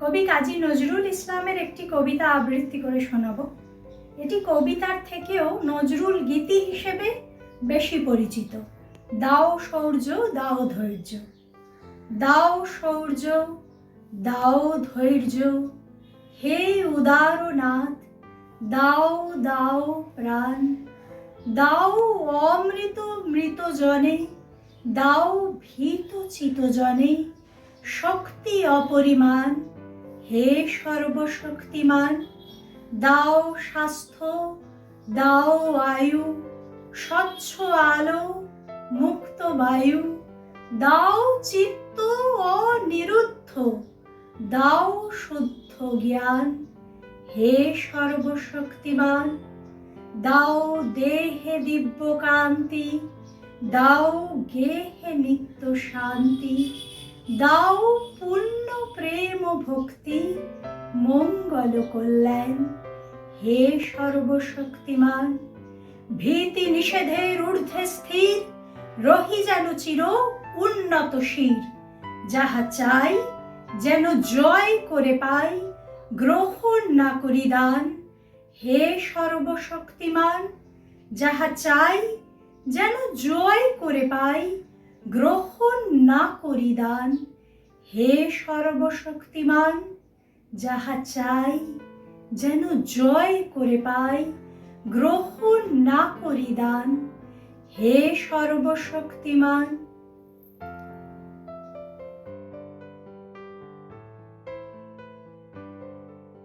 কবি কাজী নজরুল ইসলামের একটি কবিতা আবৃত্তি করে শোনাবো। এটি কবিতার থেকেও নজরুল গীতি হিসেবে বেশি পরিচিত। দাও শৌর্য, দাও ধৈর্য। দাও শৌর্য, দাও ধৈর্য। হে উদারনাথ, দাও দাও প্রাণ। দাও অমৃত মৃত জনে দাও ভীত চিত জনে শক্তি অপরিমাণ হে সর্বশক্তিমান, দাও স্বাস্থ্য, দাও আয়ু, স্বচ্ছ আলো, মুক্ত বায়ু, দাও চিত্ত অনিরুদ্ধ, দাও শুদ্ধ জ্ঞান। হে সর্বশক্তিমান, দাও দেহে দিব্য কান্তি দাও গেহে নিত্য শান্তি, দাও প্রেম ভক্তি মঙ্গল কল্যাণ হে সর্বশক্তিমান ভীতি নিষেধের ঊর্ধ্বে স্থির, রহি যেন চির উন্নত শির। যাহা চাই যেন জয় করে পাই, গ্রহণ না করি দান। হে সর্বশক্তিমান, যাহা চাই যেন জয় করে পাই, গ্রহণ না করি দান। হে সর্বশক্তিমান যাহা চাই যেন জয় করে পাই গ্রহণ না করি দান। হে সর্বশক্তিমান